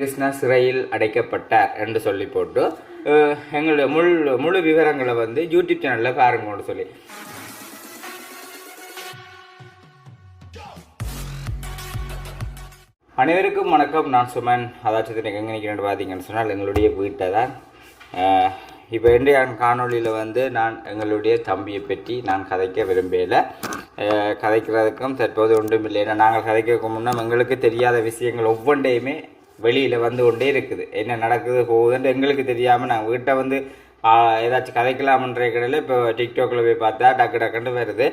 கிருஷ்ணா சிறையில் அடைக்கப்பட்டார் என்று சொல்லி போட்டு எங்களுடைய முழு முழு விவரங்களை வந்து யூடியூப் சேனலில் பாருங்கன்னு சொல்லி. அனைவருக்கும் வணக்கம். நான் சுமன். அதாச்சும் எனக்கு எங்கே நிற்கிறேன் பார்த்தீங்கன்னு சொன்னால் எங்களுடைய வீட்டை தான். இப்போ இன்றைய காணொளியில் வந்து நான் எங்களுடைய தம்பியை பற்றி நான் கதைக்க விரும்பலை. கதைக்கிறதுக்கும் தற்போது ஒன்றும் இல்லை. ஏன்னா நாங்கள் கதைக்கிறதுக்கு முன்னே எங்களுக்கு தெரியாத விஷயங்கள் ஒவ்வொன்றையுமே வெளியில் வந்து கொண்டே இருக்குது. என்ன நடக்குது போகுதுன்ட்டு எங்களுக்கு தெரியாமல் நாங்கள் வீட்டை வந்து ஏதாச்சும் கதைக்கலாம்ன்ற கடையில் இப்போ டிக்டாக்கில் போய் பார்த்தா டக்கு டக்குன்னு வருது.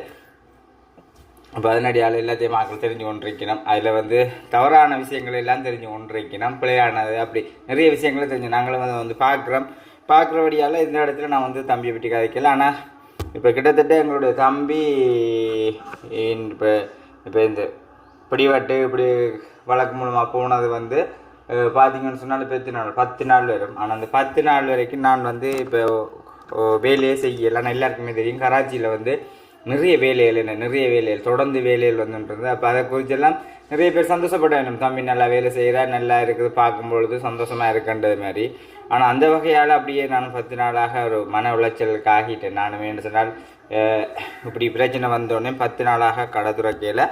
இப்போ அதனடியால் எல்லாத்தையும் மக்கள் தெரிஞ்சு கொண்டிருக்கணும். அதில் வந்து தவறான விஷயங்கள் எல்லாம் தெரிஞ்சு கொண்டிருக்கணும். பிழையானது அப்படி நிறைய விஷயங்களை தெரிஞ்சு நாங்களும் அதை வந்து பார்க்குறோம். பார்க்குறபடியால் இந்த இடத்துல நான் வந்து தம்பியை பற்றி கதைக்கல. ஆனால் இப்போ கிட்டத்தட்ட எங்களுடைய தம்பி இப்போ இப்போ இந்த பிடிவாட்டு இப்படி வழக்கு மூலமாக போனது வந்து பார்த்தீங்கன்னு சொன்னால் பத்து நாள் பத்து நாள் வரும். ஆனால் அந்த பத்து நாள் வரைக்கும் நான் வந்து இப்போ வேலையே செய்யலை. ஆனால் எல்லாருக்குமே தெரியும் கராச்சியில் வந்து நிறைய வேலைகள் என்ன நிறைய வேலைகள் தொடர்ந்து வேலைகள் வந்துன்றது. அப்போ அதை குறிச்செல்லாம் நிறைய பேர் சந்தோஷப்பட வேணும் தம்பி நல்லா வேலை செய்கிறா நல்லா இருக்குது பார்க்கும்பொழுது சந்தோஷமாக இருக்குன்றது மாதிரி. ஆனால் அந்த வகையால் அப்படியே நான் பத்து நாளாக ஒரு மன உளைச்சலுக்கு ஆகிட்டேன். நானுமே என்ன சொன்னால் இப்படி பிரச்சனை வந்தோடனே பத்து நாளாக கடை துறக்கையில்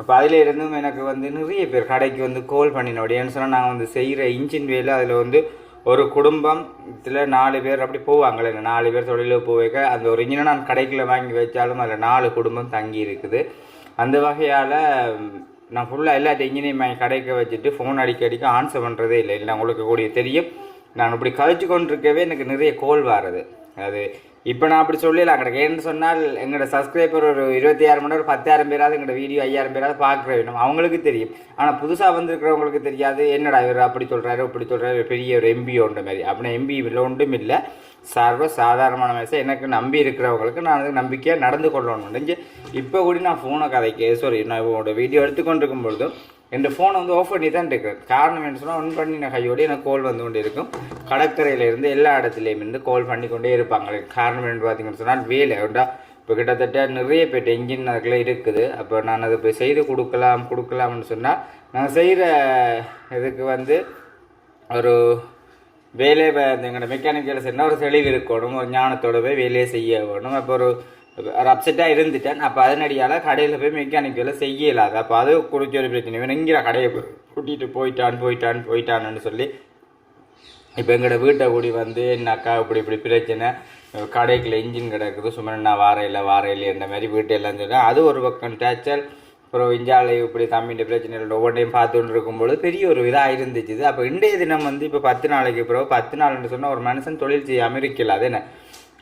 அப்போ அதில் இருந்தும் எனக்கு வந்து நிறைய பேர் கடைக்கு வந்து கோல் பண்ணினோட அப்படின்னு சொன்னால் நாங்கள் வந்து செய்கிற இன்ஜின் வேலை அதில் வந்து ஒரு குடும்பம் இதில் நாலு பேர் அப்படி போவாங்களே நாலு பேர் தொழிலில் போவேக்க அந்த ஒரு இன்ஜினை நான் கடைக்கில் வாங்கி வச்சாலும் அதில் நாலு குடும்பம் தங்கி இருக்குது. அந்த வகையால் நான் ஃபுல்லாக எல்லா இன்ஜினையும் வாங்கி கடைக்கு வச்சுட்டு ஃபோன் அடிக்க அடிக்க ஆன்சர் பண்ணுறதே இல்லை. இல்லை உங்களுக்கு கூடிய தெரியும். நான் இப்படி கழிச்சு கொண்டிருக்கவே எனக்கு நிறைய கோல் வாருது அது இப்போ நான் அப்படி சொல்லலாம் கிடக்கு ஏன்னு சொன்னால் எங்களோட சப்ஸ்கிரைபர் ஒரு இருபத்தி ஆறு மணி நேரம் பத்தாயிரம் பேராவது எங்களோட வீடியோ ஐயாயிரம் பேராவது பார்க்குற வேணும் அவங்களுக்கு தெரியும். ஆனால் புதுசாக வந்திருக்கிறவங்களுக்கு தெரியாது. என்னடா இவர் அப்படி சொல்கிறாரு இப்படி சொல்கிறாரு பெரிய ஒரு எம்பி மாதிரி. அப்படின்னா எம்பி இல்லை ஒன்றும் இல்லை. சர்வ சாதாரணமான வயசு எனக்கு நம்பி இருக்கிறவங்களுக்கு நான் அது நம்பிக்கையாக நடந்து கொள்ளணும். முடிஞ்சு இப்போ கூட நான் ஃபோனை கதைக்க சாரி நான் உங்களோட வீடியோ எடுத்துக்கொண்டிருக்கும் பொழுதும் என் ஃபோனை வந்து ஆஃப் பண்ணி தான் இருக்கிறேன் காரணம் என்ன சொன்னால் ஒன் பண்ணின கையோடு எனக்கு கால் வந்து கொண்டு இருக்கும் கடற்கரையிலேருந்து எல்லா இடத்துலையும் இருந்து கால் பண்ணி கொண்டே இருப்பாங்க. காரணம் என்ன பார்த்தீங்கன்னு சொன்னால் வேலை. உண்டா இப்போ கிட்டத்தட்ட நிறைய பேர் என்ஜின் அதுக்குள்ள இருக்குது. அப்போ நான் அதை போய் செய்து கொடுக்கலாம் கொடுக்கலாம்னு சொன்னால் நான் செய்கிற இதுக்கு வந்து ஒரு வேலையை எங்களோட மெக்கானிக்கல் செய்யணும் ஒரு தெளிவு இருக்கணும் ஒரு ஞானத்தோட போய் வேலையை செய்ய வேணும். அப்போ ஒரு ஒரு அப்செட்டாக இருந்துட்டேன். அப்போ அதனடியால் கடையில் போய் மெக்கானிக் வேலை செய்ய இல்லாத அப்போ அது குறிச்ச ஒரு பிரச்சனை. இவன் எங்கிற கடையை கூட்டிகிட்டு போயிட்டான் போயிட்டான் போயிட்டான்னு சொல்லி இப்போ எங்களோட வீட்டை கூடி வந்து என்னக்கா இப்படி இப்படி பிரச்சனை. கடைக்குள்ள இன்ஜின் கிடக்குது. சும்மா நான் வாரையில் வாரையில் என்ற மாதிரி வீட்டெல்லாம் சொன்னேன் அது ஒரு பக்கம் டேச்சல் அப்புறம் இஞ்சாலை இப்படி தம்பிൻ്റെ பிரச்சனைகள் ஒவ்வொன்றையும் பார்த்துட்டு இருக்கும்பொழுது பெரிய ஒரு இதாக இருந்துச்சு. அப்போ இன்றைய தினம் வந்து இப்போ பத்து நாளைக்கு பிறகு பத்து நாள்னு சொன்னால் ஒரு மனுஷன் தொழில் செய்ய அமெரிக்கல அது என்ன?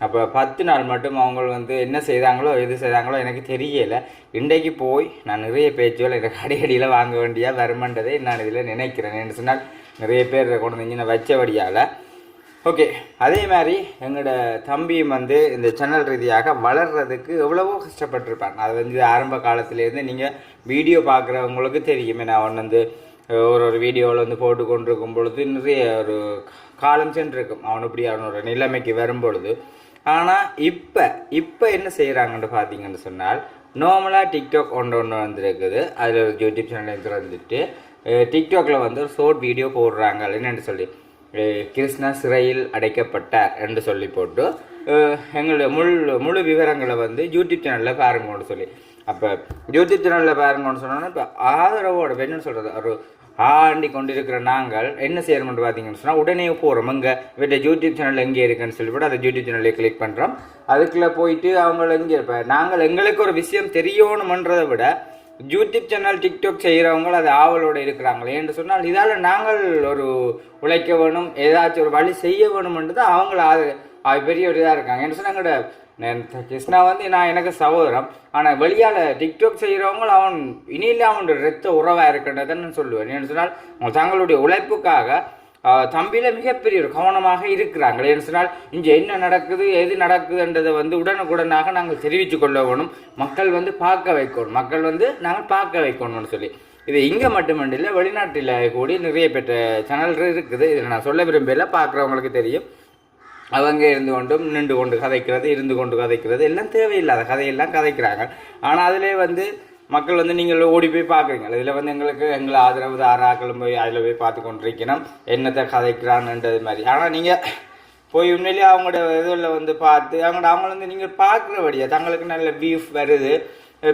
அப்போ பத்து நாள் மட்டும் அவங்க வந்து என்ன செய்தாங்களோ எது செய்தாங்களோ எனக்கு தெரியலை. இன்றைக்கு போய் நான் நிறைய பேச்சுகள் எனக்கு அடிக்கடியில் வாங்க வேண்டிய வருமன்றதை நான் இதில் நினைக்கிறேன். என்று சொன்னால் நிறைய பேர் கொண்டு வந்து வச்சபடியால் ஓகே அதே மாதிரி எங்களோட தம்பியும் வந்து இந்த சேனல் ரீதியாக வளர்றதுக்கு எவ்வளவோ கஷ்டப்பட்டிருப்பாங்க அது வந்து ஆரம்ப காலத்துலேருந்து நீங்கள் வீடியோ பார்க்குறவங்களுக்கு தெரியுமே. நான் ஒன்று வந்து ஒரு ஒரு வீடியோவில் வந்து போட்டு கொண்டிருக்கும் பொழுது நிறைய ஒரு காலம் சென்றிருக்கும். அவன் இப்படி அவனோட நிலைமைக்கு வரும் பொழுது. ஆனால் இப்போ இப்போ என்ன செய்கிறாங்கன்னு பார்த்தீங்கன்னு சொன்னால் நார்மலாக டிக்டாக் ஒன்று ஒன்று வந்திருக்குது. அதில் ஒரு யூடியூப் சேனல் திறந்துட்டு டிக்டாக்ல வந்து ஒரு ஷோர்ட் வீடியோ போடுறாங்க. என்னென்னு சொல்லி கிருஷ்ணா சிறையில் அடைக்கப்பட்டார் என்று சொல்லி போட்டு எங்களுடைய முழு முழு விவரங்களை வந்து யூடியூப் சேனலில் பாருங்கன்னு சொல்லி. அப்போ யூடியூப் சேனலில் பாருங்கன்னு சொன்னோன்னா இப்போ ஆதரவோட இப்ப என்னன்னு சொல்கிறது ஒரு ஆண்டி கொண்டிருக்கிற நாங்கள் என்ன செய்யணும்னு பார்த்தீங்கன்னு சொன்னால் உடனே போகிறோம் இங்கே இவற்றை யூடியூப் சேனல் எங்கே இருக்குன்னு சொல்லிவிட்டு அதை யூடியூப் சேனலில் கிளிக் பண்ணுறோம் அதுக்குள்ளே போயிட்டு அவங்கள எங்கே இருப்பேன் நாங்கள் எங்களுக்கு ஒரு விஷயம் தெரியணுமன்றதை விட யூடியூப் சேனல் டிக்டாக் செய்கிறவங்க அது ஆவலோடு இருக்கிறாங்களே என்று சொன்னால் இதால் நாங்கள் ஒரு உழைக்க வேணும் ஏதாச்சும் ஒரு வழி செய்ய வேணும்ன்றது அவங்கள அது அது பெரிய ஒரு இதாக இருக்காங்க. என்ன சொன்னாங்கட கிருஷ்ணா வந்து நான் எனக்கு சகோதரம் ஆனால் வெளியால் டிக்டாக் செய்கிறவங்க அவன் இனியில் அவன் ரத்த உறவாக இருக்கின்றதுன்னு சொல்லுவேன். என்று சொன்னால் தங்களுடைய உழைப்புக்காக தம்பியில மிகப்பெரிய ஒரு கவனமாக இருக்கிறாங்களே. ஏன்னு சொன்னால் இங்கே என்ன நடக்குது எது நடக்குதுன்றதை வந்து உடனுக்குடனாக நாங்கள் தெரிவித்து கொள்ள வேணும். மக்கள் வந்து பார்க்க வைக்கணும். மக்கள் வந்து நாங்கள் பார்க்க வைக்கணும்னு சொல்லி. இது இங்கே மட்டுமண்டில்லை வெளிநாட்டில் கூடி நிறைய பெற்ற சேனல்கள் இருக்குது. இதில் நான் சொல்ல விரும்பல பார்க்குறவங்களுக்கு தெரியும். அவங்க இருந்து கொண்டும் நின்று கொண்டு கதைக்கிறது இருந்து கொண்டு கதைக்கிறது. எல்லாம் தேவையில்லாத கதையெல்லாம் கதைக்கிறாங்க. ஆனால் அதிலே வந்து மக்கள் வந்து நீங்கள் ஓடி போய் பார்க்குறீங்க. இதில் வந்து எங்களுக்கு எங்களை ஆதரவு தாராக்களும் போய் அதில் போய் பார்த்து கொண்டிருக்கணும். என்னத்தை கதைக்கிறான்ன்றது மாதிரி. ஆனால் நீங்கள் போய் உண்மையிலேயே அவங்களோட இதில் வந்து பார்த்து அவங்களோட அவங்கள வந்து நீங்கள் பார்க்குறபடியா தங்களுக்கு நல்ல பீஃப் வருது.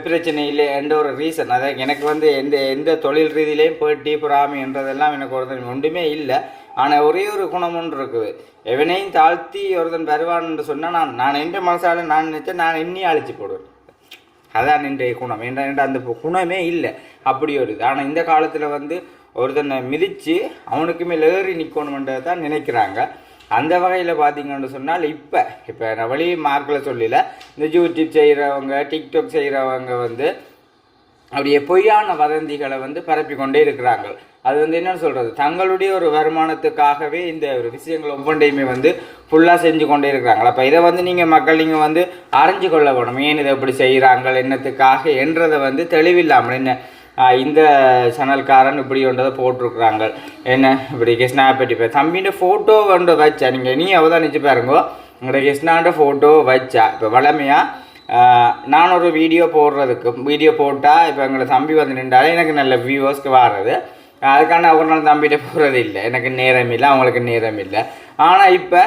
பிரச்சனை இல்லை எந்த ஒரு ரீசன் அதான் எனக்கு வந்து எந்த எந்த தொழில் ரீதியிலையும் போட்டி பொறாமைன்றதெல்லாம் எனக்கு ஒருத்தன் ஒன்றுமே இல்லை. ஆனால் ஒரே ஒரு குணம் ஒன்று இருக்குது. எவனையும் தாழ்த்தி ஒருத்தன் வருவான்னு சொன்னால் நான் நான் எந்த மனசால நான் நினச்சேன் நான் எண்ணி அழிச்சு போடுவேன். அதான் இன்றைய குணம். என்ற அந்த குணமே இல்லை. அப்படி ஒரு இது. ஆனால் இந்த காலத்தில் வந்து ஒருத்தனை மிதித்து அவனுக்குமே லேறி நிற்கணுமென்றதை நிற்கணுன்றதை தான் நினைக்கிறாங்க. அந்த வகையில் பார்த்தீங்கன்னு சொன்னால் இப்போ இப்போ நான் வழி மார்க்கில் சொல்லல. இந்த யூடியூப் செய்கிறவங்க டிக்டாக் செய்கிறவங்க வந்து அப்படியே பொய்யான வதந்திகளை வந்து பரப்பி கொண்டே இருக்கிறாங்க அது வந்து என்னன்னு சொல்றது? தங்களுடைய ஒரு வருமானத்துக்காகவே இந்த ஒரு விஷயங்கள் ஒவ்வொன்றையுமே வந்து ஃபுல்லாக செஞ்சு கொண்டே இருக்கிறாங்க. அப்போ இதை வந்து நீங்கள் மக்கள் நீங்கள் வந்து அறிஞ்சு கொள்ள வேணும். ஏன் இதை எப்படி செய்கிறாங்க என்னத்துக்காக என்றதை வந்து தெளிவில்லாமல் என்ன இந்த சேனல்காரன் இப்படி ஒன்றதை போட்டிருக்கிறாங்க. என்ன இப்படி கிருஷ்ணாப்பட்டி இப்போ தம்பின்ற ஃபோட்டோ கொண்டு வச்சா நீங்கள் நீ அவதானிச்சு பாருங்க. உங்களோட கிருஷ்ணாண்ட ஃபோட்டோ வச்சா இப்போ வளமையாக நான் ஒரு வீடியோ போடுறதுக்கு வீடியோ போட்டால் இப்போ எங்களை தம்பி வந்து நின்றாலே எனக்கு நல்ல வியூவர்ஸ்க்கு வர்றது. அதுக்கான ஒரு நாள் தம்பிகிட்ட போகிறது இல்லை. எனக்கு நேரம் இல்லை அவங்களுக்கு நேரம் இல்லை. ஆனால் இப்போ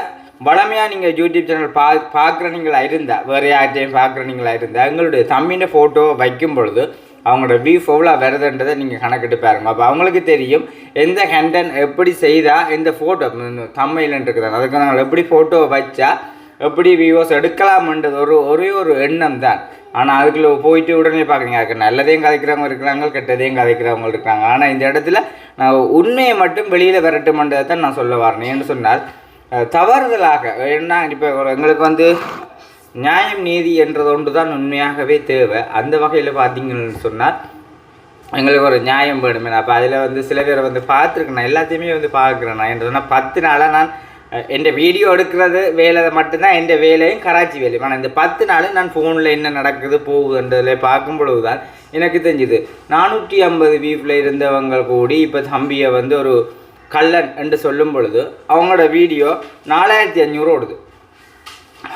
வளமையாக நீங்கள் யூடியூப் சேனல் பா பார்க்குறீங்களா இருந்தால் வேறு யார்கிட்டையும் பார்க்குறீங்களா இருந்தால் எங்களுடைய தம்பின ஃபோட்டோ வைக்கும் பொழுது அவங்களோட வியூ எவ்வளோ வருதுன்றதை நீங்கள் கணக்கிட்டு பாருங்க. அப்போ அவங்களுக்கு தெரியும் எந்த கண்டென்ட் எப்படி செய்தால் எந்த ஃபோட்டோ தம்மையிலன்னு இருக்குதாங்க அதுக்கு நாங்கள் எப்படி ஃபோட்டோ வச்சா எப்படி வியூவர்ஸ் எடுக்கலாம்ன்றது ஒரு ஒரே ஒரு எண்ணம் தான். ஆனால் அதுக்குள்ள போயிட்டு உடனே பார்க்குறீங்க அதுக்கு நல்லதையும் கதைக்கிறவங்க இருக்கிறாங்க கெட்டதையும் கதைக்கிறவங்க இருக்கிறாங்க ஆனால் இந்த இடத்துல நான் உண்மையை மட்டும் வெளியில் விரட்டுமன்றதை தான் நான் சொல்ல வரேன் ஏன்னு சொன்னால் தவறுதலாக என்ன இப்போ எங்களுக்கு வந்து நியாயம் நீதி என்றது ஒன்று தான் உண்மையாகவே தேவை. அந்த வகையில் பார்த்தீங்கன்னு சொன்னால் எங்களுக்கு ஒரு நியாயம் வேணுமே. அப்போ அதில் வந்து சில பேரை வந்து பார்த்துருக்கேன். நான் எல்லாத்தையுமே வந்து பார்க்குறேன் நான். என்ன சொன்னால் பத்து நாளாக நான் என் வீடியோ எடுக்கிறது வேலை மட்டும்தான் என் வேலையும் கராச்சி வேலையும் ஆனால் இந்த பத்து நாள் நான் ஃபோனில் என்ன நடக்குது போகுதுன்றதில் பார்க்கும் பொழுது தான் எனக்கு தெரிஞ்சுது. நானூற்றி ஐம்பது வீட்டில் இருந்தவங்க கூடி இப்போ தம்பியை வந்து ஒரு கள்ளன் என்று சொல்லும் பொழுது அவங்களோட வீடியோ நாலாயிரத்தி அஞ்சூறு ஓடுது.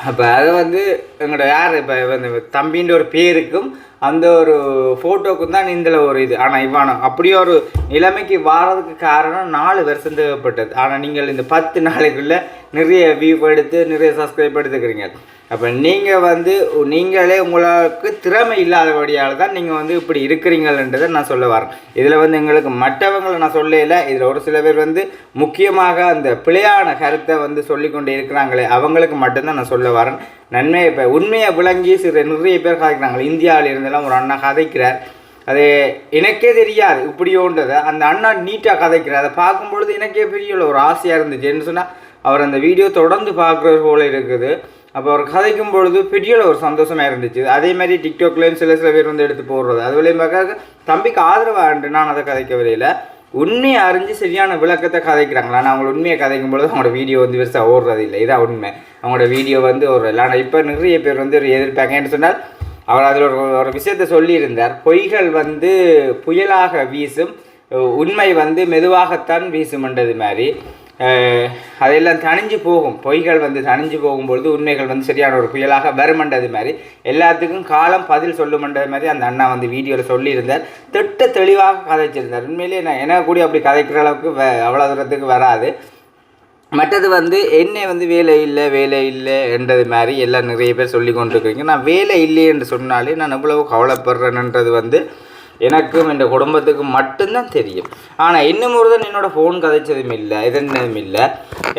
அப்போ அது வந்து எங்களோட யார்? இப்போ வந்து தம்பின்ற ஒரு பேருக்கும் அந்த ஒரு ஃபோட்டோக்கும் தான் இதில் ஒரு இது. ஆனால் இவ்வானம் அப்படியே ஒரு நிலைமைக்கு வாரதுக்கு காரணம் நாலு வருஷம் தேவைப்பட்டது. ஆனால் நீங்கள் இந்த பத்து நாளைக்குள்ளே நிறைய வியூ எடுத்து நிறைய சப்ஸ்கிரைப் எடுத்துக்கிறீங்க. அப்போ நீங்கள் வந்து நீங்களே உங்களுக்கு திறமை இல்லாதபடியால் தான் நீங்கள் வந்து இப்படி இருக்கிறீங்கன்றதை நான் சொல்ல வரேன். இதில் வந்து எங்களுக்கு மற்றவங்களை நான் சொல்லல. இதில் ஒரு சில பேர் வந்து முக்கியமாக அந்த பிழையான கருத்தை வந்து சொல்லி கொண்டு இருக்கிறாங்களே அவங்களுக்கு மட்டும்தான் நான் சொல்ல வரேன். நன்மையை இப்போ உண்மையை விளங்கி சிறு நிறைய பேர் கதைக்கிறாங்க இந்தியாவில் இருந்தெல்லாம் ஒரு அண்ணா கதைக்கிறார். அது எனக்கே தெரியாது. இப்படியோன்றதை அந்த அண்ணா நீட்டாக கதைக்கிறார். அதை பார்க்கும்பொழுது எனக்கே பெரிய ஒரு ஆசையாக இருந்துச்சு. என்ன சொன்னால் அவர் அந்த வீடியோ தொடர்ந்து பார்க்குறது போல இருக்குது. அப்போ அவர் கதைக்கும் பொழுது பெரிய ஒரு சந்தோஷமாக இருந்துச்சு. அதே மாதிரி டிக்டாக்லேயும் சில சில பேர் வந்து எடுத்து போடுறது. அதுலேயும் பார்க்க தம்பிக்கு ஆதரவாக நான் அதை கதைக்க வரையில. உண்மையை அறிஞ்சு சரியான விளக்கத்தை கதைக்கிறாங்களா? நான் அவங்கள உண்மையை கதைக்கும் பொழுது அவங்களோட வீடியோ வந்து பெருசாக ஓடுறது இல்லை. இதான் உண்மை. அவங்களோட வீடியோ வந்து ஒரு ஆனால் இப்போ நிறைய பேர் வந்து ஒரு எதிர்ப்பாங்கன்னு சொன்னால் அவர் அதில் ஒரு ஒரு விஷயத்த சொல்லியிருந்தார். பொய்கள் வந்து புயலாக வீசும் உண்மை வந்து மெதுவாகத்தான் வீசும்ன்றது மாதிரி. அதெல்லாம் தணிஞ்சு போகும். பொய்கள் வந்து தணிஞ்சு போகும்பொழுது உண்மைகள் வந்து சரியான ஒரு புயலாக வருமன்றது மாதிரி. எல்லாத்துக்கும் காலம் பதில் சொல்லுமன்றது மாதிரி அந்த அண்ணா வந்து வீடியோவில் சொல்லியிருந்தார். திட்ட தெளிவாக கதைச்சிருந்தார். உண்மையிலேயே நான் என்ன கூட அப்படி கதைக்கிற அளவுக்கு வ அவ்வளோ தூரத்துக்கு வராது. மற்றது வந்து என்னை வந்து வேலை இல்லை வேலை இல்லை என்றது மாதிரி எல்லாம் நிறைய பேர் சொல்லி கொண்டிருக்கிறீங்க நான் வேலை இல்லை என்று சொன்னாலே நான் எவ்வளவு கவலைப்படுறேன்ன்றது வந்து எனக்கும் என் குடும்பத்துக்கும் மட்டும்தான் தெரியும். ஆனால் இன்னும் ஒரு தான் என்னோடய ஃபோன் கதைச்சதும் இல்லை இதன்னதும் இல்லை.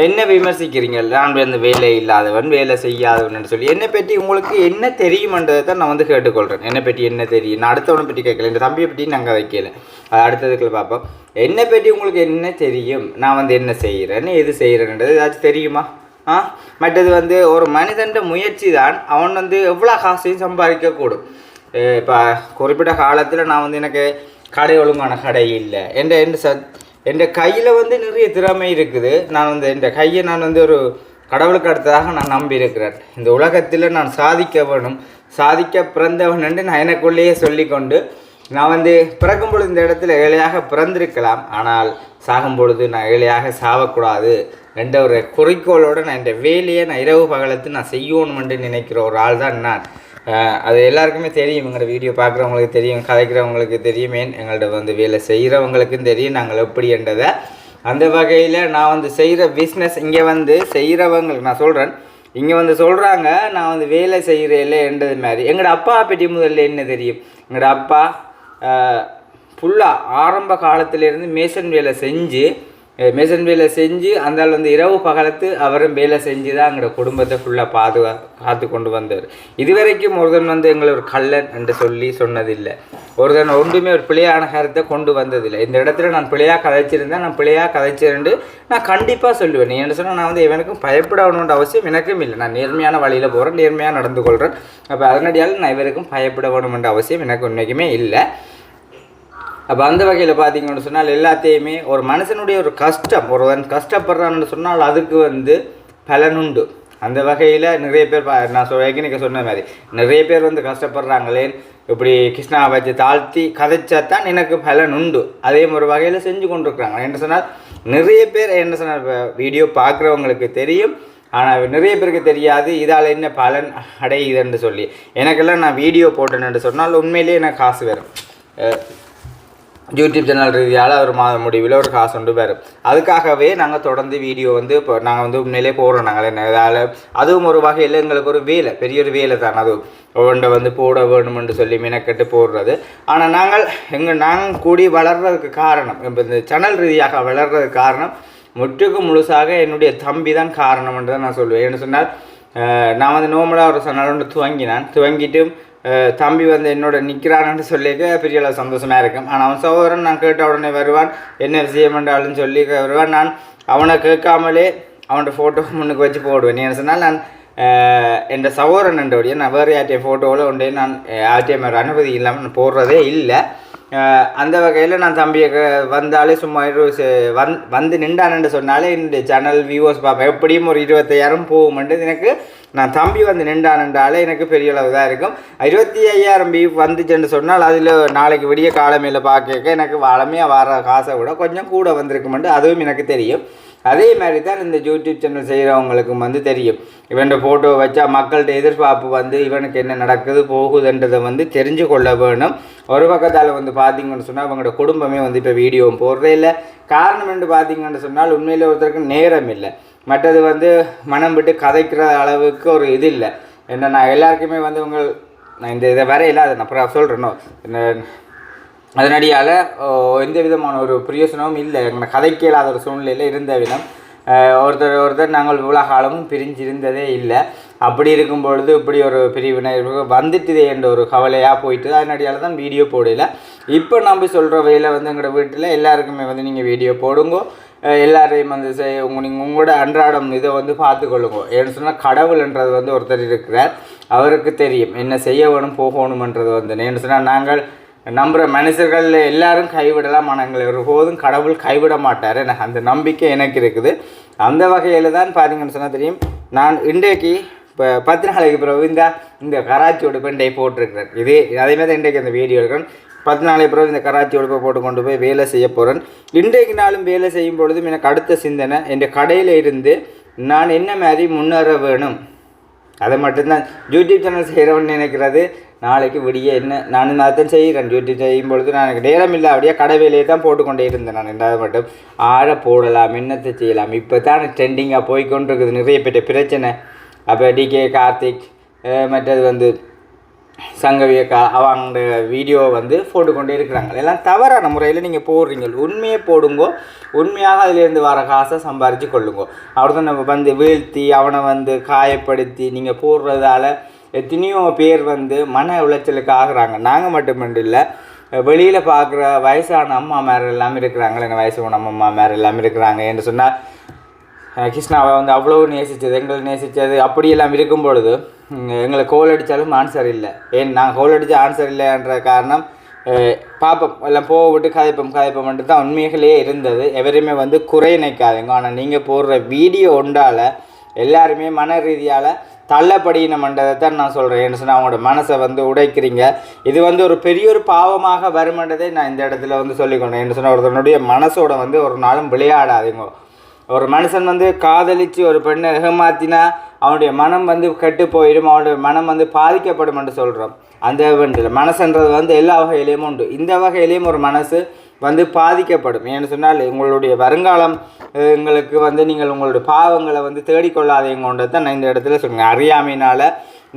என்ன விமர்சிக்கிறீங்க நான் வந்து வேலை இல்லாதவன் வேலை செய்யாதவன் சொல்லி என்னை பற்றி உங்களுக்கு என்ன தெரியுமன்றதை தான் நான் வந்து கேட்டுக்கொள்கிறேன் என்னை பற்றி என்ன தெரியும்? நான் அடுத்தவனை பற்றி கேட்கல இந்த தம்பியை பற்றி நாங்கள் வைக்கல அது அடுத்ததுக்குள்ள பார்ப்போம். என்னை பற்றி உங்களுக்கு என்ன தெரியும்? நான் வந்து என்ன செய்கிறேன்னு எது செய்கிறேன்றது ஏதாச்சும் தெரியுமா? ஆ? மற்றது வந்து ஒரு மனிதன்ட முயற்சி தான் அவன் வந்து எவ்வளோ காசையும் சம்பாதிக்கக்கூடும். இப்போ குறிப்பிட்ட காலத்தில் நான் வந்து எனக்கு கடை ஒழுங்கான கடை இல்லை. என் என் சத் என் கையில் வந்து நிறைய திறமை இருக்குது. நான் வந்து என் கையை நான் வந்து ஒரு கடவுளுக்கு அடுத்ததாக நான் நம்பியிருக்கிறேன். இந்த உலகத்தில் நான் சாதிக்க வேணும் சாதிக்க பிறந்தவன் என்று நான் எனக்குள்ளேயே சொல்லிக்கொண்டு நான் வந்து பிறக்கும் பொழுது இந்த இடத்துல ஏழையாக பிறந்திருக்கலாம். ஆனால் சாகும் பொழுது நான் ஏழையாக சாகக்கூடாது என்ற ஒரு குறிக்கோளோடு நான் இந்த வேலையை நான் இரவு பகலத்து நான் செய்யணும் என்று நினைக்கிற ஒரு ஆள் தான் நான். அது எல்லாருக்குமே தெரியும். எங்களோட வீடியோ பார்க்குறவங்களுக்கு தெரியும் கதைக்கிறவங்களுக்கு தெரியும் ஏன் எங்கள்ட்ட வந்து வேலை செய்கிறவங்களுக்கும் தெரியும் நாங்கள் எப்படின்றதை. அந்த வகையில் நான் வந்து செய்கிற பிஸ்னஸ் இங்கே வந்து செய்கிறவங்களுக்கு நான் சொல்கிறேன் இங்கே வந்து சொல்கிறாங்க நான் வந்து வேலை செய்கிறேன்ல என்றது மாதிரி. எங்களோட அப்பா பற்றி முதல்ல என்ன தெரியும்? எங்களோட அப்பா ஃபுல்லாக ஆரம்ப காலத்திலேருந்து மேசன் வேலை செஞ்சு மிஷன் மேசன் வேலை செஞ்சு அந்த வந்து இரவு பகலத்து அவரும் வேலை செஞ்சு தான் எங்களோட குடும்பத்தை ஃபுல்லாக பாதுகா காத்து கொண்டு வந்தார் இதுவரைக்கும் ஒருதன் வந்து எங்களை ஒரு கள்ளன் என்று சொல்லி சொன்னதில்லை. ஒருதன் ஒன்றுமே ஒரு பிழையான கருத்தை கொண்டு வந்ததில்லை. இந்த இடத்துல நான் பிழையாக கதைச்சிருந்தேன் நான் பிழையாக கதைச்சிருந்து நான் கண்டிப்பாக சொல்லுவேன். நீ என்ன சொன்னால் நான் வந்து இவனுக்கும் பயப்படணுன்ற அவசியம் எனக்கும் இல்லை. நான் நேர்மையான வழியில் போகிறேன் நேர்மையாக நடந்து கொள்கிறேன் அப்போ அதனடியால் நான் இவருக்கும் பயப்பட வேணுமென்ற அவசியம் எனக்கு உண்மைக்குமே இல்லை. அப்போ அந்த வகையில் பார்த்தீங்கன்னு சொன்னால் எல்லாத்தையுமே ஒரு மனுஷனுடைய ஒரு கஷ்டம் ஒருவன் கஷ்டப்படுறான்னு சொன்னால் அதுக்கு வந்து பலனுண்டு அந்த வகையில் நிறைய பேர் பா நான் சொ ஏற்கனவே சொன்ன மாதிரி நிறைய பேர் வந்து கஷ்டப்படுறாங்களே இப்படி கிருஷ்ணா வச்சு தாழ்த்தி கதைச்சா தான் எனக்கு பலன் உண்டு. அதே ஒரு வகையில் செஞ்சு கொண்டிருக்கிறாங்க. என்ன சொன்னால் நிறைய பேர் என்ன சொன்னால் இப்போ வீடியோ பார்க்குறவங்களுக்கு தெரியும். ஆனால் நிறைய பேருக்கு தெரியாது இதால் என்ன பலன் அடையுதுன்னு சொல்லி. எனக்கெல்லாம் நான் வீடியோ போட்டேன்னு சொன்னால் உண்மையிலேயே எனக்கு காசு வரும் யூடியூப் சேனல் ரீதியால் ஒரு மாத முடிவில் ஒரு காசு உண்டு வரும் அதுக்காகவே நாங்கள் தொடர்ந்து வீடியோ வந்து இப்போ நாங்கள் வந்து உண்மையிலே போடுறோம். நாங்கள் என்ன இதால் அதுவும் ஒரு வகையில் எங்களுக்கு ஒரு வேலை பெரிய ஒரு வேலை தான். அது ஒன்றை வந்து போட வேணுமென்று சொல்லி மினக்கட்டு போடுறது. ஆனால் நாங்கள் எங்கள் நாங்கள் கூடி வளர்றதுக்கு காரணம் இப்போ இந்த சேனல் ரீதியாக வளர்றதுக்கு காரணம் முற்றுக்கு முழுசாக என்னுடைய தம்பி தான் காரணம் என்று தான் நான் சொல்லுவேன் என்ன சொன்னால் நான் வந்து நோமலாக ஒரு சேனல் ஒன்று துவங்கினான். துவங்கிட்டு தம்பி வந்து என்னோட நிற்கிறான்னு சொல்லிக்க பெரிய அளவு சந்தோஷமாக இருக்கும். ஆனால் அவன் சகோதரன் நான் கேட்ட உடனே வருவான். என்ன விஷயம் என்றாலும் சொல்லி வருவான். நான் அவனை கேட்காமலே அவனோட ஃபோட்டோ முன்னுக்கு வச்சு போடுவேன். நீ என்ன சொன்னால் நான் என் சகோதரன் என்றோடைய நான் வேறு யார்ட்டையும் ஃபோட்டோவில் உண்டே. நான் யார்ட்டையும் மாதிரி அனுமதி இல்லாமல் நான் போடுறதே இல்லை. அந்த வகையில் நான் தம்பியை க- வந்தாலே சும்மா இரு வந் வந்து நின்றானு சொன்னாலே இந்த சேனல் வியூவர்ஸ் பார்ப்பேன் எப்படியும் ஒரு இருபத்தையாயிரம் போகும்ன்றது எனக்கு நான் தம்பி வந்து நின்றானன்றாலே எனக்கு பெரிய அளவு தான் இருக்கும். இருபத்தி ஐயாயிரம் பீஃப் வந்துச்சுன்னு சொன்னால் அதில் நாளைக்கு விடிய காலமையில் பார்க்க எனக்கு வளமையாக வர காசை விட கொஞ்சம் கூட வந்திருக்குமெண்டு அதுவும் எனக்கு தெரியும். அதே மாதிரி தான் இந்த யூடியூப் சேனல் செய்கிறவங்களுக்கும் வந்து தெரியும். இவன் ஃபோட்டோ வச்சா மக்கள்கிட்ட எதிர்பார்ப்பு வந்து இவனுக்கு என்ன நடக்குது போகுதுன்றதை வந்து தெரிஞ்சு கொள்ள வேணும். ஒரு பக்கத்தால் வந்து பார்த்தீங்கன்னு சொன்னால் அவங்களோட குடும்பமே வந்து இப்போ வீடியோவும் போடுறே இல்லை. காரணம் என்று பார்த்தீங்கன்னு சொன்னால் உண்மையில் ஒருத்தருக்கு நேரம் இல்லை. மற்றது வந்து மனம் விட்டு கதைக்கிற அளவுக்கு ஒரு இது இல்லை. என்ன நான் எல்லாருக்குமே வந்து உங்கள் நான் இந்த இதை வரையில அதை நான் அப்புறம் சொல்கிறேனோ அதனடியால் எந்த விதமான ஒரு பிரயோசனமும் இல்லை. எங்களை கதை கேளாத ஒரு சூழ்நிலையில் இருந்த விதம். ஒருத்தர் ஒருத்தர் நாங்கள் இவ்வளோ காலமும் பிரிஞ்சிருந்ததே இல்லை. அப்படி இருக்கும் பொழுது இப்படி ஒரு பிரிவினை வந்துட்டுதே என்ற ஒரு கவலையாக போயிட்டு அதனடியால் தான் வீடியோ போடல. இப்போ நம்ம சொல்கிற வகையில் வந்து எங்களோட வீட்டில் எல்லாருக்குமே வந்து நீங்கள் வீடியோ போடுங்க. எல்லாரையும் வந்து செய் உங்கள் நீங்கள் உங்களோட அன்றாடம் இதை வந்து பார்த்துக்கொள்ளுங்க. ஏன்னு சொன்னால் கடவுள்ன்றது வந்து ஒருத்தர் இருக்கிறார். அவருக்கு தெரியும். என்ன செய்ய வேணும் போகணுமன்றது வந்து. ஏன்னு சொன்னால் நாங்கள் நம்புகிற மனுஷர்கள் எல்லாரும் கைவிடலாம் ஆனால் எங்களை ஒருபோதும் கடவுள் கைவிட மாட்டார். எனக்கு அந்த நம்பிக்கை எனக்கு இருக்குது. அந்த வகையில் தான் பார்த்தீங்கன்னு சொன்னால் தெரியும். நான் இன்றைக்கு இப்போ பத்து நாளைக்கு பிறகு இந்த இந்த கராச்சி உடுப்பு இன்றைக்கு போட்டிருக்கிறேன். இதே அதே மாதிரி இன்றைக்கு அந்த வீடியோ இருக்கிறேன் பத்து நாளைக்கு பிறகு இந்த கராச்சி உடுப்பை போட்டு கொண்டு போய் வேலை செய்ய போகிறேன் இன்றைக்கு நாளும் வேலை செய்யும் பொழுதும் எனக்கு அடுத்த சிந்தனை என் கடையில் இருந்து நான் என்ன மாதிரி முன்னேற வேணும்? அதை மட்டும்தான். யூடியூப் சேனல் செய்கிறவன் நினைக்கிறது நாளைக்கு விடிய என்ன? நான் அதான் செய்கிறேன் டியூட்டி செய்யும் பொழுது நான் எனக்கு நேரம் இல்லை அப்படியே கடை வேலையை தான் போட்டுக்கொண்டே இருந்தேன் நான். ரெண்டாவது மட்டும் ஆழ போடலாம் என்னத்தை செய்யலாம். இப்போ தான் ட்ரெண்டிங்காக போய்கொண்டிருக்குது நிறைய பெற்ற பிரச்சனை. அப்போ டிகே கார்த்திக் மற்றது வந்து சங்கவியக்கா அவங்க வீடியோ வந்து போட்டுக்கொண்டே இருக்கிறாங்க. எல்லாம் தவறான முறையில் நீங்கள் போடுறீங்க. உண்மையை போடுங்கோ. உண்மையாக அதிலேருந்து வர காசை சம்பாரித்து கொள்ளுங்கோ. அவர்தான் நம்ம வந்து வீழ்த்தி அவனை வந்து காயப்படுத்தி நீங்கள் போடுறதால எத்தனையோ பேர் வந்து மன உளைச்சலுக்கு ஆகுறாங்க. நாங்கள் மட்டுமின்றி இல்லை வெளியில் பார்க்குற வயசான அம்மா மேர் எல்லாமே இருக்கிறாங்களே எங்கள் வயசு போன அம்மா மேர் எல்லாமே இருக்கிறாங்க என்று சொன்னால் கிருஷ்ணாவை வந்து அவ்வளோ நேசித்தது எங்களை நேசித்தது அப்படியெல்லாம் இருக்கும் பொழுது எங்களை கோல் அடித்தாலும் ஆன்சர் இல்லை. ஏன் நான் கோல் அடித்த ஆன்சர் இல்லைன்ற காரணம் பார்ப்போம் எல்லாம் போக விட்டு கதைப்போம் கதைப்போம்ன்ட்டு தான் உண்மைகளே இருந்தது. எவரையுமே வந்து குறை நினைக்காதுங்க. ஆனால் நீங்கள் போடுற வீடியோ ஒன்றால் எல்லாருமே மன ரீதியால் தள்ளப்படினமன்றதை தான் நான் சொல்கிறேன் என்ன சொன்னால் அவங்களோட மனசை வந்து உடைக்கிறீங்க. இது வந்து ஒரு பெரிய ஒரு பாவமாக வருமன்றதை நான் இந்த இடத்துல வந்து சொல்லிக்கொண்டேன் என்ன சொன்னால் ஒருத்தனுடைய மனசோட வந்து ஒரு நாளும் விளையாடாதீங்க. ஒரு மனுஷன் வந்து காதலிச்சு ஒரு பெண்ணை ஏமாத்தினா அவனுடைய மனம் வந்து கெட்டு போயிடும். அவனுடைய மனம் வந்து பாதிக்கப்படும் என்று சொல்கிறோம் அந்த மனசுன்றது வந்து எல்லா வகையிலையும் உண்டு. இந்த வகையிலையும் ஒரு மனசு வந்து பாதிக்கப்படும். ஏன்னு சொன்னால் உங்களுடைய வருங்காலம் எங்களுக்கு வந்து நீங்கள் உங்களுடைய பாவங்களை வந்து தேடிக்கொள்ளாதீங்கன்றது தான் நான் இந்த இடத்துல சொல்லுங்கள் அறியாமையினால்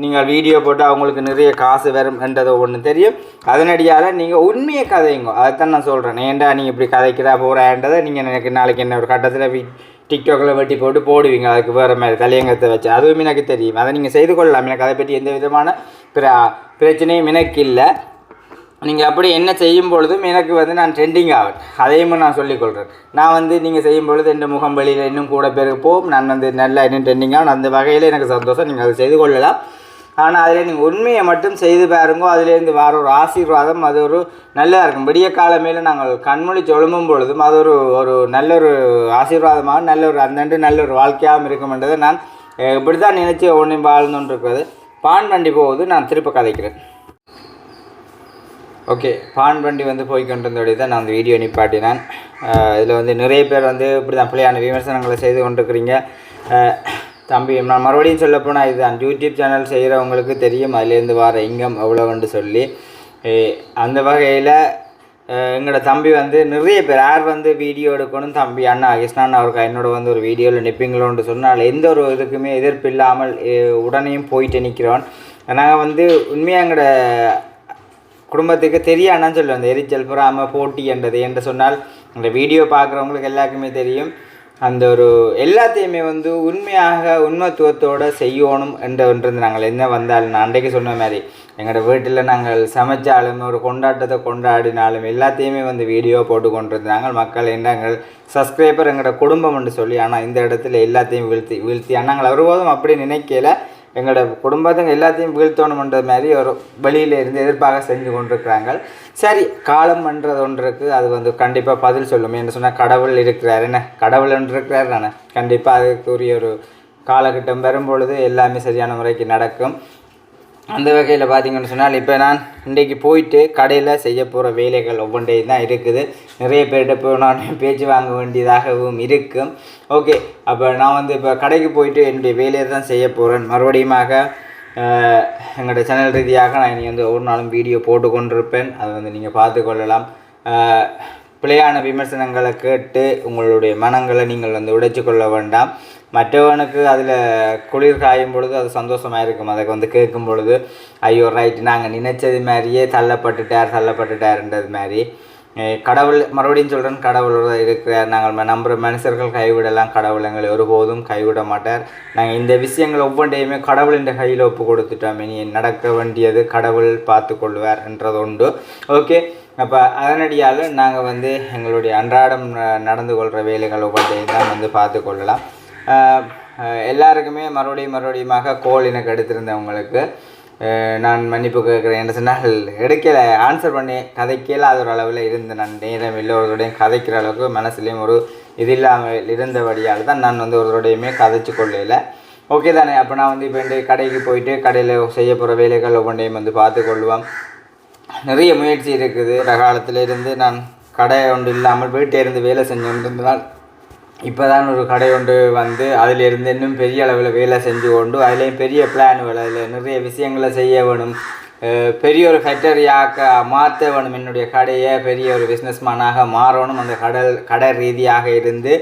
நீங்கள் வீடியோ போட்டு அவங்களுக்கு நிறைய காசு வரும் என்றதை ஒன்று தெரியும். அதனடியால் நீங்கள் உண்மையை கதைங்க அதைத்தான் நான் சொல்கிறேன் ஏன்டா நீங்கள் இப்படி கதைக்கிறா போகிறான்றதை நீங்கள் எனக்கு நாளைக்கு என்ன ஒரு கட்டத்தில் வீ டிக்டாக்கில் வெட்டி போட்டு போடுவீங்க. அதுக்கு வேறு மாதிரி தலையங்கத்தை வச்சு. அதுவும் எனக்கு தெரியும். அதை நீங்கள் செய்து கொள்ளலாம். எனக்கு அதை பற்றி எந்த விதமான பிர பிரச்சனையும் எனக்கு இல்லை. நீங்கள் அப்படி என்ன செய்யும் பொழுதும் எனக்கு வந்து நான் ட்ரெண்டிங் ஆவேன். அதையும் நான் சொல்லிக்கொள்கிறேன் நான் வந்து நீங்கள் செய்யும் பொழுது எந்த முகம் வெளியில் இன்னும் கூட பேருக்கு போகும் நான் வந்து நல்லா இன்னும் ட்ரெண்டிங் ஆகும் அந்த வகையில் எனக்கு சந்தோஷம். நீங்கள் அதை செய்து கொள்ளலாம். ஆனால் அதில் நீங்கள் உண்மையை மட்டும் செய்து பாருங்கோ. அதுலேருந்து வர ஒரு ஆசீர்வாதம் அது ஒரு நல்லா இருக்கும். விடிய காலமேல நாங்கள் கண்மொழி சொல்லும் பொழுதும் அது ஒரு ஒரு நல்ல ஒரு ஆசீர்வாதமாக நல்ல ஒரு அந்தண்டு நல்ல ஒரு வாழ்க்கையாகவும் இருக்கும்ன்றதை நான் இப்படி தான் நினச்சி ஒன்றையும் வாழ்ந்துட்டு இருக்கிறது பான் வண்டி போகுது நான் திருப்ப கதைக்கிறேன். ஓகே பான் வண்டி வந்து போய் கொண்டிருந்தபடி தான் நான் அந்த வீடியோ நிப்பாட்டினேன். இதில் வந்து நிறைய பேர் வந்து இப்படி தான் பிள்ளையான விமர்சனங்களை செய்து கொண்டிருக்கிறீங்க. தம்பி நான் மறுபடியும் சொல்லப்போனால் இதுதான். யூடியூப் சேனல் செய்கிறவங்களுக்கு தெரியும் அதுலேருந்து வர இங்கம் எவ்வளோன்னு சொல்லி. அந்த வகையில் எங்களோட தம்பி வந்து நிறைய பேர் யார் வந்து வீடியோ எடுக்கணும்? தம்பி அண்ணா கிருஷ்ணன் அவருக்கு என்னோட வந்து ஒரு வீடியோவில் நிற்பீங்களோன்னு சொன்னால் எந்த ஒரு இதுக்குமே எதிர்ப்பு இல்லாமல் உடனே உடனேயும் போயிட்டு நிற்கிறோம். நாங்கள் வந்து உண்மையாக எங்களோட குடும்பத்துக்கு தெரியானான்னு சொல்லுவேன். அந்த எரிச்சல் புறாம போட்டி என்றது என்று சொன்னால் அந்த வீடியோ பார்க்குறவங்களுக்கு எல்லாருக்குமே தெரியும். அந்த ஒரு எல்லாத்தையுமே வந்து உண்மையாக உண்மைத்துவத்தோடு செய்யணும் என்று ஒன்றிருந்து நாங்கள் என்ன வந்தாலும் நான் அன்றைக்கு சொன்ன மாதிரி எங்களோட வீட்டில் நாங்கள் சமைச்சாலும் ஒரு கொண்டாட்டத்தை கொண்டாடினாலும் எல்லாத்தையுமே வந்து வீடியோ போட்டு கொண்டிருந்தாங்க மக்கள் என்னங்கள் சப்ஸ்கிரைபர் எங்களோட குடும்பம் என்று சொல்லி ஆனால் இந்த இடத்துல எல்லாத்தையும் வீழ்த்தி வீழ்த்தி ஆனால் நாங்கள் ஒருபோதும் அப்படி நினைக்கல. எங்களோட குடும்பத்துங்க எல்லாத்தையும் வீழ்த்தணுமன்ற மாதிரி ஒரு வெளியில இருந்து எதிர்ப்பாக செஞ்சு கொண்டிருக்கிறாங்க. சரி காலம் பண்ணுறது ஒன்று இருக்குது அது வந்து கண்டிப்பாக பதில் சொல்லும் என்ன சொன்னால் கடவுள் இருக்கிறார். என்ன? கடவுள் ஒன்று இருக்கிறார் தானே? கண்டிப்பாக அதுக்குரிய ஒரு காலகட்டம் வரும்பொழுது எல்லாமே சரியான முறைக்கு நடக்கும். அந்த வகையில் பார்த்தீங்கன்னு சொன்னால் இப்போ நான் இன்றைக்கு போயிட்டு கடையில் செய்ய போகிற வேலைகள் ஒவ்வொன்றையும் தான் இருக்குது. நிறைய பேர்கிட்ட போய் நான் பேச்சு வாங்க வேண்டியதாகவும் இருக்கும். ஓகே அப்போ நான் வந்து இப்போ கடைக்கு போயிட்டு என்னுடைய வேலையை தான் செய்ய போகிறேன் மறுபடியுமாக எங்களோட சேனல் ரீதியாக நான் இனி வந்து ஒவ்வொரு நாளும் வீடியோ போட்டு கொண்டிருப்பேன் அதை வந்து நீங்கள் பார்த்து கொள்ளலாம் பிழையான விமர்சனங்களை கேட்டு உங்களுடைய மனங்களை நீங்கள் வந்து உடைச்சு கொள்ள வேண்டாம். மற்றவனுக்கு அதில் குளிர் காயும் பொழுது அது சந்தோஷமாக இருக்கும். அதை வந்து கேட்கும் பொழுது ஐயோ ரைட் நாங்கள் நினைச்சது மாதிரியே தள்ளப்பட்டுட்டார் தள்ளப்பட்டுட்டார்ன்றது மாதிரி. கடவுள் மறுபடியும் சொல்கிறேன் கடவுளோட இருக்கிறார். நாங்கள் நம்புகிற மனுஷர்கள் கைவிடலாம். கடவுள் எங்களை ஒருபோதும் கைவிட மாட்டார். நாங்கள் இந்த விஷயங்கள் ஒவ்வொன்றையுமே கடவுளின் கையில் ஒப்பு கொடுத்துட்டோம். இனி நடக்க வேண்டியது கடவுள் பார்த்து கொள்வார் என்றது உண்டு ஓகே. அப்போ அதனடியால் நாங்கள் வந்து எங்களுடைய அன்றாடம் ந- நடந்து கொள்கிற வேலைகள் ஒவ்வொன்றையும் தான் வந்து பார்த்து கொள்ளலாம். எல்லாருக்குமே மறுபடியும் மறுபடியுமாக கோல் எனக்கு எடுத்திருந்தவங்களுக்கு நான் மன்னிப்பு கேட்குறேன். என்ன சொன்னால் எடுக்கல ஆன்சர் பண்ணி கதைக்கல. அது ஒரு அளவில் இருந்து நான் நேரம் இல்லை ஒருவருடையும் கதைக்கிற அளவுக்கு மனசுலேயும் ஒரு இது இல்லாமல் இருந்தபடியால் தான் நான் வந்து ஒருவருடையுமே கதைச்சு கொள்ளல. ஓகே தானே? அப்போ நான் வந்து இப்போ கடைக்கு போயிட்டு கடையில் செய்ய போகிற வேலைகள் ஒவ்வொன்றையும் வந்து பார்த்து கொள்வோம் நிறைய முயற்சி இருக்குது. காலத்துல இருந்து நான் கடை ஒன்று இல்லாமல் வீட்டே இருந்து வேலை செஞ்சு கொண்டிருந்தனால் இப்போ தான் ஒரு கடை ஒன்று வந்து அதிலிருந்து இன்னும் பெரிய அளவில் வேலை செஞ்சு கொண்டு அதுலேயும் பெரிய பிளான்கள் அதில் நிறைய விஷயங்களை செய்ய வேணும். பெரிய ஒரு ஃபேக்டரியாக மாற்ற வேணும். என்னுடைய கடையை பெரிய ஒரு பிஸ்னஸ்மேனாக மாறணும். அந்த கடல் கடை ரீதியாக இருந்து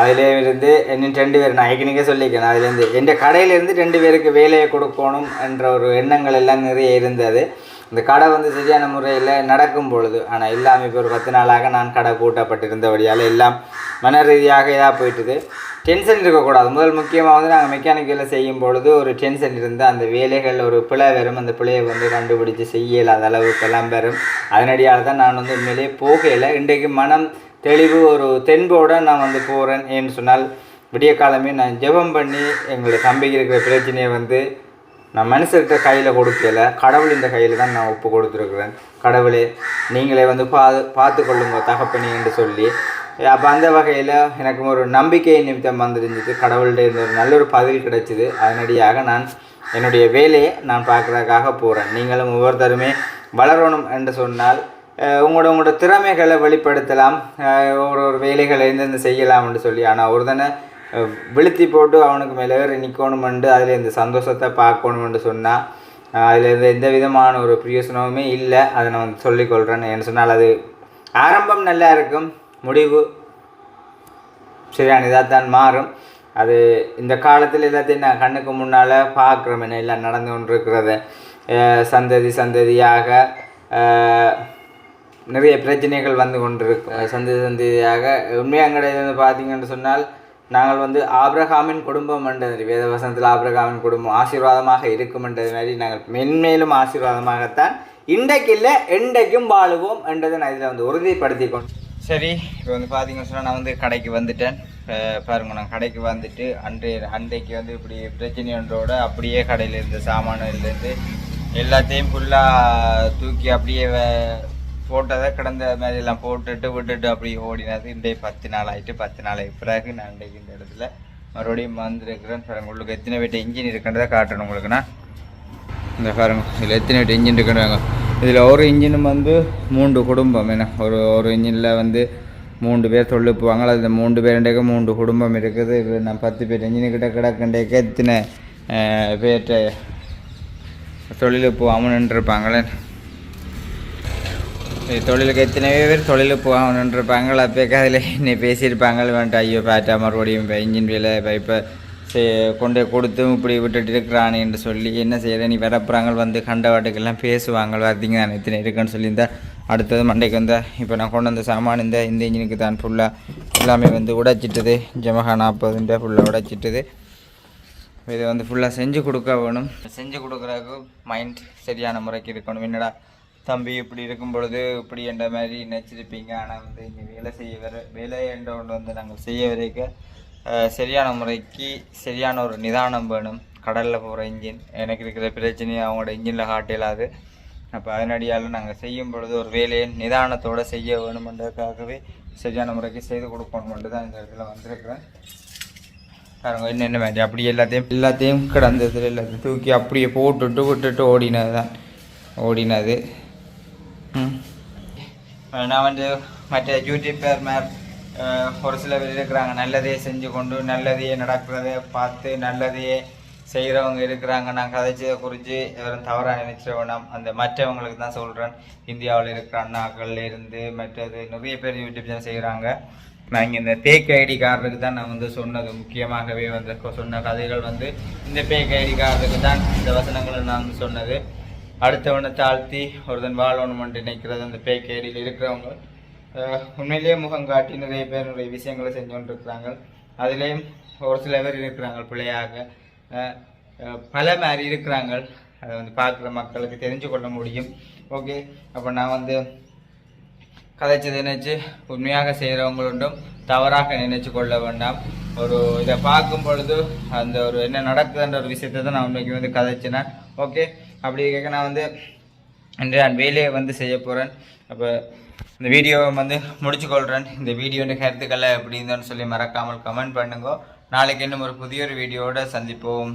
அதிலே இருந்து இன்னும் ரெண்டு பேர் நான் ஏற்கனவே சொல்லியிருக்கேன் அதுலேருந்து என் கடையிலேருந்து ரெண்டு பேருக்கு வேலையை கொடுக்கணும் என்ற ஒரு எண்ணங்கள் எல்லாம் நிறைய இருந்தது. இந்த கடை வந்து சரியான முறையில் நடக்கும் பொழுது ஆனால் எல்லாமே இப்போ ஒரு பத்து நாளாக நான் கடை கூட்டப்பட்டிருந்தபடியால் எல்லாம் மன ரீதியாக இதாக போயிட்டுது டென்ஷன் இருக்கக்கூடாது. முதல் முக்கியமாக வந்து நாங்கள் மெக்கானிக் வேலை செய்யும் பொழுது ஒரு டென்ஷன் இருந்தால் அந்த வேலைகள் ஒரு பிழை வரும். அந்த பிழையை வந்து கண்டுபிடிச்சி செய்ய இயலாத அளவுக்கெல்லாம் வரும். அதனடியால் தான் நான் வந்து உண்மையிலேயே போகையில் இன்றைக்கு மனம் தெளிவு ஒரு தென்போட நான் வந்து போகிறேன் ஏன்னு சொன்னால் விடிய காலமே நான் ஜெபம் பண்ணி எங்களுடைய தம்பிக்கு இருக்கிற பிரச்சனையை வந்து நான் மனுஷர்கிட்ட கையில் கொடுக்கல கடவுள் இந்த கையில் தான் நான் ஒப்பு கொடுத்துருக்குறேன். கடவுளே நீங்களே வந்து பா பார்த்து கொள்ளுங்க தகப்பனி என்று சொல்லி அப்போ அந்த வகையில் எனக்கு ஒரு நம்பிக்கை நிமித்தம் வந்துருந்துச்சு கடவுள்கிட்ட இருந்த ஒரு நல்ல ஒரு பதில் கிடைச்சிது. அதனடியாக நான் என்னுடைய வேலையை நான் பார்க்குறதுக்காக போகிறேன் நீங்களும் ஒவ்வொருத்தருமே வளரணும் என்று சொன்னால் உங்களோட உங்களோட திறமைகளை வெளிப்படுத்தலாம். ஒரு ஒரு வேலைகளை எந்தெந்த செய்யலாம் என்று சொல்லி ஆனால் ஒரு தானே விழுத்தி போட்டு அவனுக்கு மேலே நிற்கணுமெண்டு அதில் இந்த சந்தோஷத்தை பார்க்கணுமெண்டு சொன்னால் அதில் இந்த எந்த விதமான ஒரு பிரயோசனமுமே இல்லை. அதை நான் வந்து சொல்லிக்கொள்கிறேன் என்ன சொன்னால் அது ஆரம்பம் நல்லா இருக்கும். முடிவு சரியான இதாக தான் மாறும். அது இந்த காலத்தில் எல்லாத்தையும் நான் கண்ணுக்கு முன்னால் பார்க்குறோம். என்ன எல்லாம் நடந்து கொண்டு இருக்கிறத சந்ததி சந்ததியாக நிறைய பிரச்சனைகள் வந்து கொண்டிருக்கும். சந்ததி சந்ததியாக உண்மையாக எங்களுடைய வந்து பார்த்தீங்கன்னு சொன்னால் நாங்கள் வந்து ஆப்ரஹாமின் குடும்பம் என்றது வேதவசனத்தில் ஆப்ரஹாமின் குடும்பம் ஆசீர்வாதமாக இருக்கும்ன்றது மாதிரி நாங்கள் மென்மேலும் ஆசீர்வாதமாகத்தான் இன்றைக்கு இல்லை என்றைக்கும் வாழுவோம் என்றதை நான் இதில் வந்து உறுதிப்படுத்தி கொண்டு சரி இப்போ வந்து பார்த்தீங்கன்னு சொன்னால் நான் வந்து கடைக்கு வந்துட்டேன். பாருங்க நான் கடைக்கு வந்துட்டு அன்றைய அன்றைக்கு வந்து இப்படி பிரச்சனை ஒன்றோட அப்படியே கடையில் இருந்த சாமான்கள்லேருந்து எல்லாத்தையும் ஃபுல்லாக தூக்கி அப்படியே வ- போட்டதை கிடந்த மாதிரி எல்லாம் போட்டுட்டு விட்டுட்டு அப்படியே ஓடினது இன்றைய பத்து நாள் ஆகிட்டு பத்து நாளைக்கு பிறகு நான் இன்றைக்கு இந்த இடத்துல மறுபடியும் வந்திருக்கிறேன். சார் உங்களுக்கு எத்தனை வீட்டு இன்ஜின் இருக்குன்றதை காட்டணும் உங்களுக்குண்ணா இந்த பாருங்க இதில் எத்தனை வீட்டு இன்ஜின் இருக்குன்னு இதில் ஒரு இன்ஜினும் வந்து மூன்று குடும்பம் என்ன ஒரு ஒரு இன்ஜினில் வந்து மூன்று பேர் தொழிலுப்புவாங்க அதில் மூன்று பேருண்டேக்க மூன்று குடும்பம் இருக்குது. நான் பத்து பேர் இன்ஜினுக்கிட்ட கிடக்குண்டேக்க எத்தனை பேர்கிட்ட தொழிலுப்பு அவனுன்னு தொழிலுக்கு எத்தனை பேர் தொழிலுக்கு போகணுன்றிருப்பாங்க அப்போக்கு அதில் என்னை பேசியிருப்பாங்க வேண்டாம் ஐயோ பேட்டா மறுபடியும் இப்போ இன்ஜின் வேலை பைப்பை கொண்டு கொடுத்தும் இப்படி விட்டுட்டு இருக்கிறானே என்று சொல்லி என்ன செய்கிற நீ வரப்புறாங்க வந்து கண்ட வாட்டுக்கெல்லாம் பேசுவாங்க வரதிங்க நான் இத்தனை இருக்குன்னு சொல்லியிருந்தேன் அடுத்தது மண்டைக்கு வந்தால் இப்போ நான் கொண்டு வந்த சாமான் இந்த இந்த இன்ஜினுக்கு தான் ஃபுல்லாக எல்லாமே வந்து உடைச்சிட்டது ஜமஹா நாற்பதுன்ற ஃபுல்லாக உடைச்சிட்டது இதை வந்து ஃபுல்லாக செஞ்சு கொடுக்க வேணும் செஞ்சு கொடுக்குறதுக்கு மைண்ட் சரியான முறைக்கு இருக்கணும் என்னடா தம்பி இப்படி இருக்கும் பொழுது இப்படி என்ற மாதிரி நினச்சிருப்பீங்க. ஆனால் வந்து இங்கே வேலை செய்ய வர வேலை என்ற ஒன்று வந்து நாங்கள் செய்ய வரைக்கும் சரியான முறைக்கு சரியான ஒரு நிதானம் வேணும். கடலில் போகிற இன்ஜின் எனக்கு இருக்கிற பிரச்சனையை அவங்களோட இன்ஜினில் காட்டிலாது அப்போ அதனடியால் நாங்கள் செய்யும் பொழுது ஒரு வேலையை நிதானத்தோடு செய்ய வேணுமென்றதுக்காகவே சரியான முறைக்கு செய்து கொடுக்கணுமென்று தான் இந்த இடத்துல வந்திருக்கிறேன். பாருங்க என்னென்ன மாதிரி அப்படி எல்லாத்தையும் எல்லாத்தையும் கிடந்தது எல்லாத்தையும் தூக்கி அப்படியே போட்டுட்டு விட்டுட்டு ஓடினது தான் ஓடினது. நான் வந்து மற்ற யூடியூபர் மேப் ஒரு சில பேர் இருக்கிறாங்க நல்லதையே செஞ்சு கொண்டு நல்லதையே நடக்கிறதை பார்த்து நல்லதையே செய்கிறவங்க இருக்கிறாங்க நான் கதைச்சதை குறித்து எவரும் தவறாக நினைச்சிட வேணாம் அந்த மற்றவங்களுக்கு தான் சொல்கிறேன் இந்தியாவில் இருக்கிற அண்ணாக்கள் இருந்து மற்றது நிறைய பேர் யூடியூப் சேனல் செய்கிறாங்க நான் இங்கே இந்த பேக் ஐடிக்காரருக்கு தான் நான் வந்து சொன்னது முக்கியமாகவே வந்து சொன்ன கதைகள் வந்து இந்த பேக் ஐடிக்காரருக்கு தான் இந்த வசனங்களை நான் வந்து சொன்னது அடுத்தவனை தாழ்த்தி ஒருதன் வாழணும் என்று நினைக்கிறது. அந்த பேக்கேரியில் இருக்கிறவங்க உண்மையிலேயே முகம் காட்டி நிறைய பேர் நிறைய விஷயங்களை செஞ்சு கொண்டிருக்கிறாங்க. அதுலேயும் ஒரு சில பேர் இருக்கிறாங்க பிள்ளையாக. பல மாதிரி இருக்கிறாங்க. அதை வந்து பார்க்குற மக்களுக்கு தெரிஞ்சு கொள்ள முடியும். ஓகே அப்போ நான் வந்து கதைச்சதை நினைச்சு உண்மையாக செய்கிறவங்களுண்டும் தவறாக நினைச்சு கொள்ள வேண்டாம். ஒரு இதை பார்க்கும் பொழுது அந்த ஒரு என்ன நடக்குதுன்ற ஒரு விஷயத்தை தான் நான் உண்மைக்கு வந்து கதைச்சினேன். ஓகே அப்படி கேட்க நான் வந்து இன்று நான் வேலையை வந்து செய்ய போகிறேன் அப்போ இந்த வீடியோவை வந்து முடிச்சுக்கொள்கிறேன் இந்த வீடியோட கருத்துக்களை எப்படி இருந்தோன்னு சொல்லி மறக்காமல் கமெண்ட் பண்ணுங்க. நாளைக்கு இன்னும் ஒரு புதிய ஒரு வீடியோவோட சந்திப்போம்.